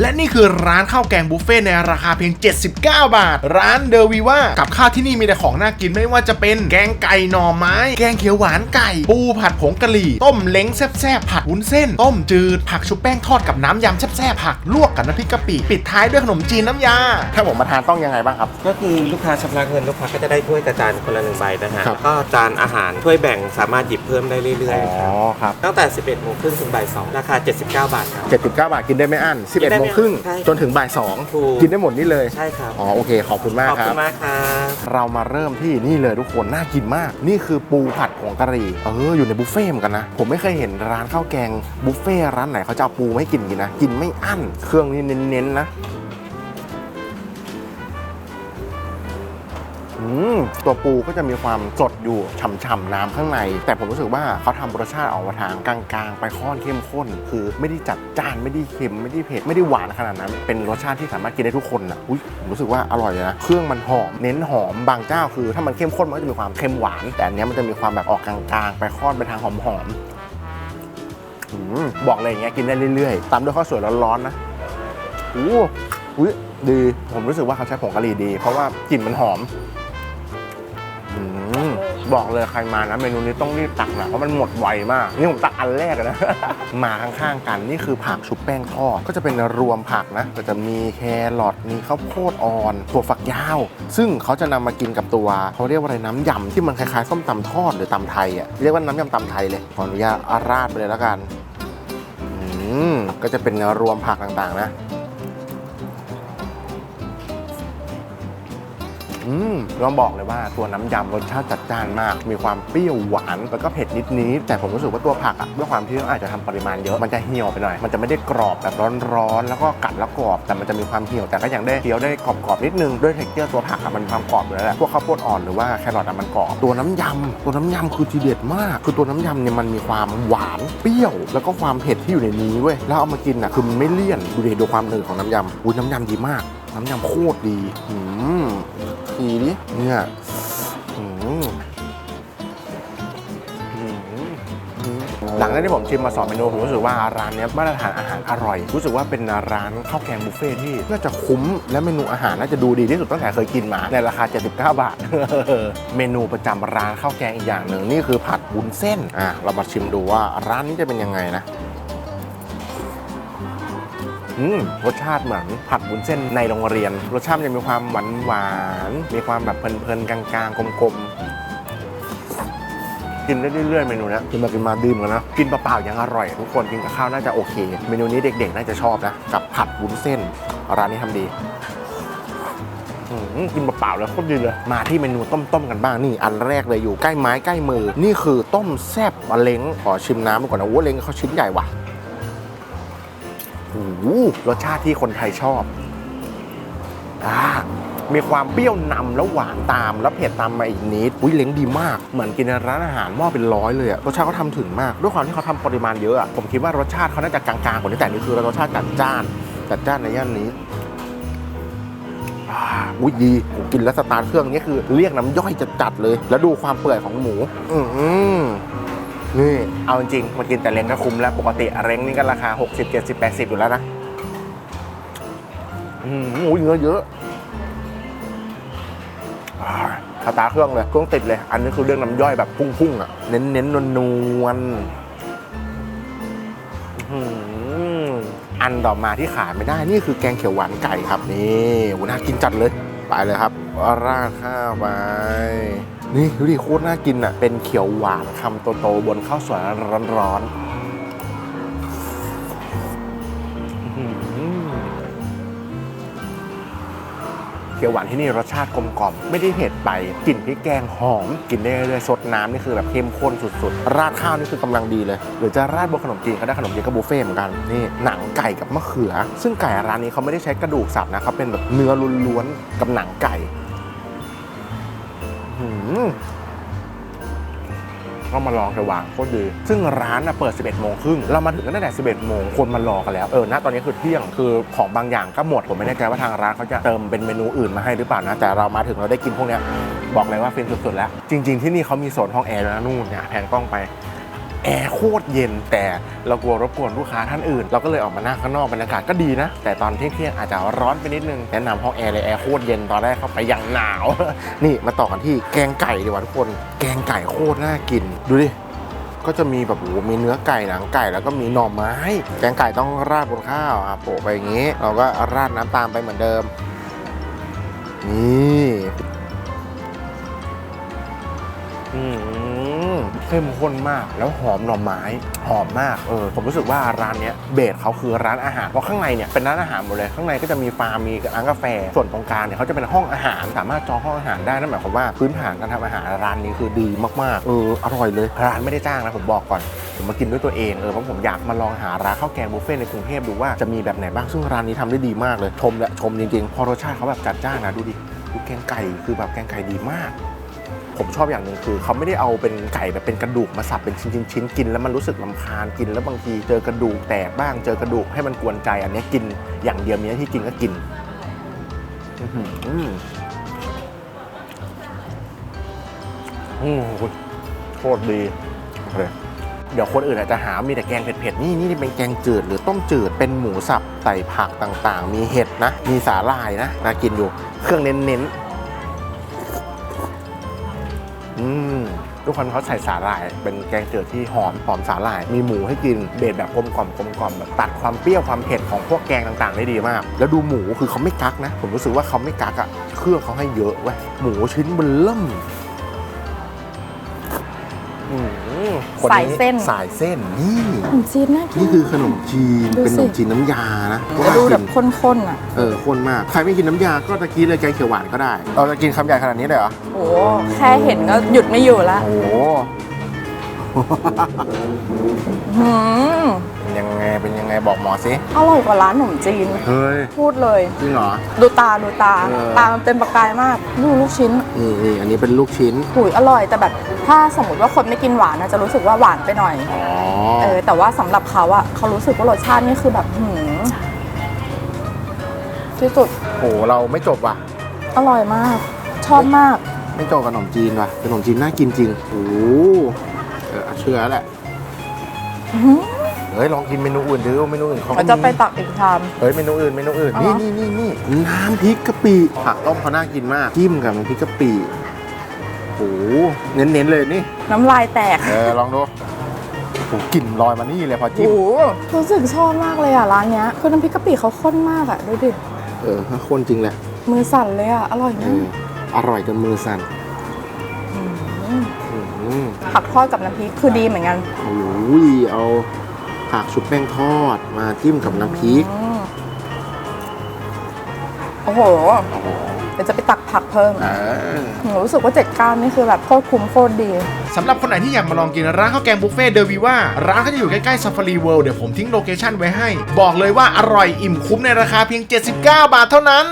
และนี่คือร้านข้าวแกงบุฟเฟ่ต์ในราคาเพียง 79 บาท ร้านเดอวีว่ากับข้าวที่นี่มีแต่ของน่ากินไม่ว่าจะเป็นแกงไก่หน่อไม้ แกงเขียวหวานไก่ ปูผัดผงกะหรี่ ต้มเล้งแซ่บๆผัดวุ้นเส้น ต้มจืด ผักชุบแป้งทอดกับน้ำยำแซ่บๆผักลวกกับน้ำพริกกะปิปิดท้ายด้วยขนมจีนน้ำยา ถ้าผมมาทานต้องยังไงบ้างครับ ก็คือลูกค้าชำระเงินลูกค้าก็จะได้ถ้วยกระจานคนละหนึ่งใบนะฮะครับแล้วก็จานอาหารถ้วยแบ่งสามารถหยิบเพิ่มได้เรื่อยๆครับครับตั้งแต่ 11โมงครึ่งถึงบ่าย2ราคา 79 บาทครับ 79 บาทกินได้ไม่อั้นกินได้11โมไม่งครึ่งใช่จนถึงบ่ายถูก2กินได้หมดนี่เลย ใช่ครับ อ๋อโอเค ขอบคุณมากขอบครัคุบ ณมากครับ เรามาเริ่มที่นี่เลยทุกคนน่ากินมาก นี่คือปูผัดผงกะหรี่เอออยู่ในบุฟเฟ่ต์เหมือนกันนะ ผมไม่เคยเห็นร้านข้าวแกงบุฟเฟ่ต์ร้านไหนเขาจะเอาปูไม่กินกินนะ กินไม่อั้น เครื่องนี่เน้นๆนะ ตัวปูก็จะมีความสดอยู่ฉ่ำๆน้ำข้างใน แต่ผมรู้สึกว่าเขาทำรสชาติออกมาทางกลางๆ ไปค่อนเข้มข้น คือไม่ได้จัดจ้านไม่ได้เค็มไม่ได้เผ็ดไม่ได้หวานขนาดนั้น เป็นรสชาติที่สามารถกินได้ทุกคนอะอุ้ยผมรู้สึกว่าอร่อยเลยนะเครื่องมันหอมเน้นหอมบางเจ้าคือ ถ้ามันเข้มข้นมันก็จะมีความเค็มหวาน แต่อันนี้มันจะมีความแบบออกกลางๆ ไปค่อนไปทางหอมๆอืมบอกเลยอย่างเงี้ยกินได้เรื่อยๆตามด้วยข้าวสวยร้อนๆนะอู้อุ้ยดีผมรู้สึกว่าเขาใช้ผงกะหรี่ดี เพราะว่ากลิ่นมันหอม บอกเลยใครมานะเมนูนี้ต้องรีบตักนะเพราะมันหมดไวมาก นี่ผมตักอันแรกนะ มาข้างๆกันนี่คือผักชุบแป้งทอดก็จะเป็นรวมผักนะก็จะมีแครอทมีข้าวโพดอ่อนถั่วฝักยาว ซึ่งเขาจะนำมากินกับตัวเขาเรียกว่าอะไรน้ำยำที่มันคล้ายๆส้มตำทอดหรือตำไทยอะเรียกว่าน้ำยำตำไทยเลยขออนุญาตอาราดไปเลยแล้วกันอืมก็จะเป็นรวมผักต่างๆนะ อืมต้องบอกเลยว่าตัวน้ำยำรสชาติจัดจ้านมาก มีความเปรี้ยวหวานแล้วก็เผ็ดนิดๆแต่ผมรู้สึกว่าตัวผักอะด้วยความที่เราอาจจะทำปริมาณเยอะมันจะเหี่ยวไปหน่อย มันจะไม่ได้กรอบแบบร้อนๆแล้วก็กัดแล้วกรอบแต่มันจะมีความเหี่ยวแต่ก็ยังได้เคี้ยวได้กรอบๆนิดนึงด้วยเท็กเจอร์ตัวผักอะมันมีความกรอบอยู่แล้วแหละพวกข้าวโพดอ่อนหรือว่าแครอทอะมันกรอบตัวน้ำยำตัวน้ำยำคือทีเด็ดมาก คือตัวน้ำยำเนี่ยมันมีความหวานเปรี้ยว แล้วก็ความเผ็ดที่อยู่ในนี้เว้ยแล้วเอามากินอะคือมันไม่เลี่ยนดูดิดูความหนืดของน้ำยำอุ้ยน้ำยำดีมาก น้ำยำโคตรดีอืมทีดิเนี่ยอืมอืมอืมหลังจากที่ผมชิมมาสองเมนูผมรู้สึกว่าร้านเนี้ยมาตรฐานอาหารอร่อย รู้สึกว่าเป็นร้านข้าวแกงบุฟเฟ่ที่น่าจะคุ้มและเมนูอาหารน่าจะดูดีที่สุดตั้งแต่เคยกินมา ในราคา 79 บาท เมนูประจำร้านข้าวแกงอีกอย่างหนึ่งนี่คือผัดวุ้นเส้นอะเรามาชิมดูว่าร้านนี้จะเป็นยังไงนะ อืมรสชาติเหมือนผัดวุ้นเส้นในโรงเรียน รสชาติมันจะมีความหวานหวานมีความแบบเพลินๆกลางๆกลมๆกินได้เรื่อยๆเมนูนี้กินมากินมาดื่มกันนะกินเปล่าๆยังอร่อย ทุกคนกินกับข้าวน่าจะโอเค เมนูนี้เด็กๆ น่าจะชอบนะกับผัดวุ้นเส้นร้านนี้ทำดีกินเปล่าๆแล้วโคตรดีเลย มาที่เมนูต้มๆกันบ้างนี่ อันแรกเลยอยู่ใกล้ไม้ใกล้มือ นี่คือต้มแซบมะเล้งขอชิมน้ำก่อนนะโอ้เล้งเขาชิ้นใหญ่ว่ะ รสชาติที่คนไทยชอบอ่ามีความเปรี้ยวนำแล้วหวานตามแล้วเผ็ดตามมาอีกนิดอุ้ยเล้งดีมาก เหมือนกินในร้านอาหารหม้อเป็นร้อยเลยอะรสชาติเขาทำถึงมาก ด้วยความที่เขาทำปริมาณเยอะอะผมคิดว่ารสชาติเขาน่าจะกลางๆกว่านี้แต่นี่คือรสชาติจัดจ้านจัดจ้านในย่านนี้อุ้ยดีผมกินแล้วสตาร์ทเครื่องนี้คือเรียกน้ำย่อยจัดๆเลย แล้วดูความเปื่อยของหมู อือ นี่เอาจริงมากินแต่เล้งก็คุ้มแล้ว ปกติเล้งนี่ก็ราคา 60 70 80 อยู่แล้วนะอืมโอ้ยเนื้อเยอะอ่าสตาเครื่องเลยเครื่องติดเลย อันนี้คือเรื่องน้ำย่อยแบบพุ่งๆอะ เน้นๆนวลนวลๆอันต่อมาที่ขาดไม่ได้ นี่คือแกงเขียวหวานไก่ครับ นี่โหน่ากินจัดเลย ไปเลยครับราดข้าวไปนี่ดูดิโคตรน่ากินอะ เป็นเขียวหวานคำโตๆบนข้าวสวยร้อนๆ เขียวหวานที่นี่รสชาติกลมกล่อมไม่ได้เผ็ดไปกลิ่นพริกแกงหอมกินได้เรื่อยๆสดน้ำนี่คือแบบเข้มข้นสุดๆ ราดข้าวนี่คือกำลังดีเลย หรือจะราดบนขนมจีนก็ได้ขนมจีนก็บุฟเฟ่ต์เหมือนกันนี่หนังไก่กับมะเขือ ซึ่งไก่ร้านนี้เขาไม่ได้ใช้กระดูกสับนะเขาเป็นแบบเนื้อล้วนๆกับหนังไก่หืม ก็มาลองจะวางโคตรดี ซึ่งร้านเปิด 11 โมงครึ่ง เรามาถึงกันตั้งแต่ 11 โมง คนมารอกันแล้ว เออ ณ ตอนนี้คือเที่ยง คือของบางอย่างก็หมด ผมไม่แน่ใจว่าทางร้านเขาจะเติมเป็นเมนูอื่นมาให้หรือเปล่านะ แต่เรามาถึงเราได้กินพวกนี้บอกเลยว่าฟินสุดๆแล้ว จริง ๆ ที่นี่เขามีโซนห้องแอร์แล้วนะนู่นเนี่ยแผนกล้องไป แอร์โคตรเย็น แต่เรากลัวรบกวนลูกค้าท่านอื่น เราก็เลยออกมานั่งข้างนอกบรรยากาศก็ดีนะ แต่ตอนเที่ยงๆอาจจะร้อนไปนิดนึง แนะนำห้องแอร์เลยแอร์โคตรเย็นตอนแรกเข้าไปอย่างหนาว นี่มาต่อกันที่แกงไก่ดีกว่าทุกคน แกงไก่โคตรน่ากิน ดูดิก็จะมีแบบโอ้มีเนื้อไก่หนังไก่แล้วก็มีหน่อไม้ แกงไก่ต้องราดบนข้าวอะโปะไปอย่างงี้ เราก็ราดน้ำตามไปเหมือนเดิม นี่ เข้มข้นมาก แล้วหอมหน่อไม้หอมมากเออผมรู้สึกว่าร้านเนี้ยเบสเขาคือร้านอาหารเพราะข้างในเนี่ยเป็นร้านอาหารหมดเลยข้างในก็จะมีฟาร์มมีร้านกาแฟ ส่วนตรงกลางเนี่ยเขาจะเป็นห้องอาหาร สามารถจองห้องอาหารได้นั่นหมายความว่าพื้นฐานการทำอาหารร้านนี้คือดีมากๆเอออร่อยเลยร้านไม่ได้จ้างนะผมบอกก่อนผมมากินด้วยตัวเองเออเพราะผมอยากมาลองหาร้านข้าวแกงบุฟเฟ่ต์ในกรุงเทพดูว่าจะมีแบบไหนบ้างซึ่งร้านนี้ทำได้ดีมากเลยชมและชมจริงๆพอรสชาติเขาแบบจัดจ้านนะดูดิดูแกงไก่คือแบบแกงไก่ดีมาก ผมชอบอย่างหนึ่งคือเขาไม่ได้เอาเป็นไก่แบบเป็นกระดูกมาสับเป็นชิ้นๆชิ้นกิน แล้วมันรู้สึกลำคาญกิน แล้วบางทีเจอกระดูกแตกบ้างเจอกระดูกให้มันกวนใจอันนี้กินอย่างเดียวมีหน้าที่กินก็กินอื้อหืออืมโคตรดีโอเคเดี๋ยวคนอื่นอาจจะหามีแต่แกงเผ็ดๆ นี่นี่เป็นแกงจืดหรือต้มจืด เป็นหมูสับใส่ผักต่างๆ มีเห็ดนะ มีสาหร่ายนะน่ากินอยู่ เครื่องเน้นๆ ทุกคนเขาใส่สาหร่าย เป็นแกงเจือที่หอมหอมสาหร่าย มีหมูให้กินเบสแบบกลมกล่อมกลมกล่อมแบบตัดความเปรี้ยวความเผ็ดของพวกแกงต่างๆ ได้ดีมาก แล้วดูหมูคือเขาไม่กักนะ ผมรู้สึกว่าเขาไม่กักอะเครื่องเขาให้เยอะเว้ยหมูชิ้นเบนเริ่มอืม คนนี้สายเส้น สายเส้นนี่ขนมจีนน่ากินนี่คือขนมจีนดูสิเป็นขนมจีนน้ำยานะจะดูแบบน่ากินข้นๆอะ เออข้นมากใครไม่กินน้ำยาก็ตะกี้เลยแกงเขียวหวานก็ได้ เราจะกินคำใหญ่ขนาดนี้เลยเหรอโอ้แค่เห็นก็หยุดไม่อยู่ละโอ้โห หืมเป็น ยังไงเป็นยังไงบอกหมอสิอร่อยกว่าร้านขนมจีน เฮ้ยพูดเลย จริงเหรอ ดูตาดูตา เออ ตามันเป็นประกายมากดูลูกชิ้นนี่นี่อันนี้เป็นลูกชิ้นหุยอร่อย แต่แบบถ้าสมมติว่าคนไม่กินหวานนะจะรู้สึกว่าหวานไปหน่อย อ๋อเออแต่ว่าสำหรับเขาอะเขารู้สึกว่ารสชาตินี่คือแบบหืมที่สุดโหเราไม่จบว่ะ อร่อยมาก ชอบมาก ไม่จบกับขนมจีนว่ะขนมจีนน่ากินจริงโอ้โหเออเชื่อแล้วแหละอื้อหือเฮ้ยลองกินเมนูอื่นดูเมนูอื่นเขาก็เราจะไปมีตักอีกชาม เฮ้ยเมนูอื่นเมนูอื่นอ๋อ นี่นี่นี่นี่น้ำพริกกะปิผักต้มเขาน่ากินมากจิ้มกับน้ำพริกกะปิโอ้โหเน้นๆเลยนี่น้ำลายแตกเออลองดูโอ้โหกลิ่นลอยมานี่เลยพอจิ้ม โอ้โหรู้สึกชอบมากเลยอะร้านเนี้ยคือน้ำพริกกะปิเขาข้นมากอะดูดิ เออถ้าคนจริงแหละมือสั่นเลยอะ อร่อยเอมากออร่อยจนมือสั่นมอืมผักทอดกับน้ำพริกคือดีเหมือนกัน โอ้ยเอา ผักชุบแป้งทอดมาจิ้มกับน้ำพริกอืมโอ้โหโอ้โหเดี๋ยวจะไปตักผักเพิ่มเออหนูรู้สึกว่าเจ็ดก้านนี่คือแบบโคตรคุ้มโคตรดี สำหรับคนไหนที่อยากมาลองกินร้านข้าวแกงบุฟเฟ่เดอร์วีว่า ร้านเขาจะอยู่ใกล้ๆ Safari World เดี๋ยวผมทิ้งโลเคชั่นไว้ให้ บอกเลยว่าอร่อยอิ่มคุ้มในราคาเพียง 79 บาทเท่านั้น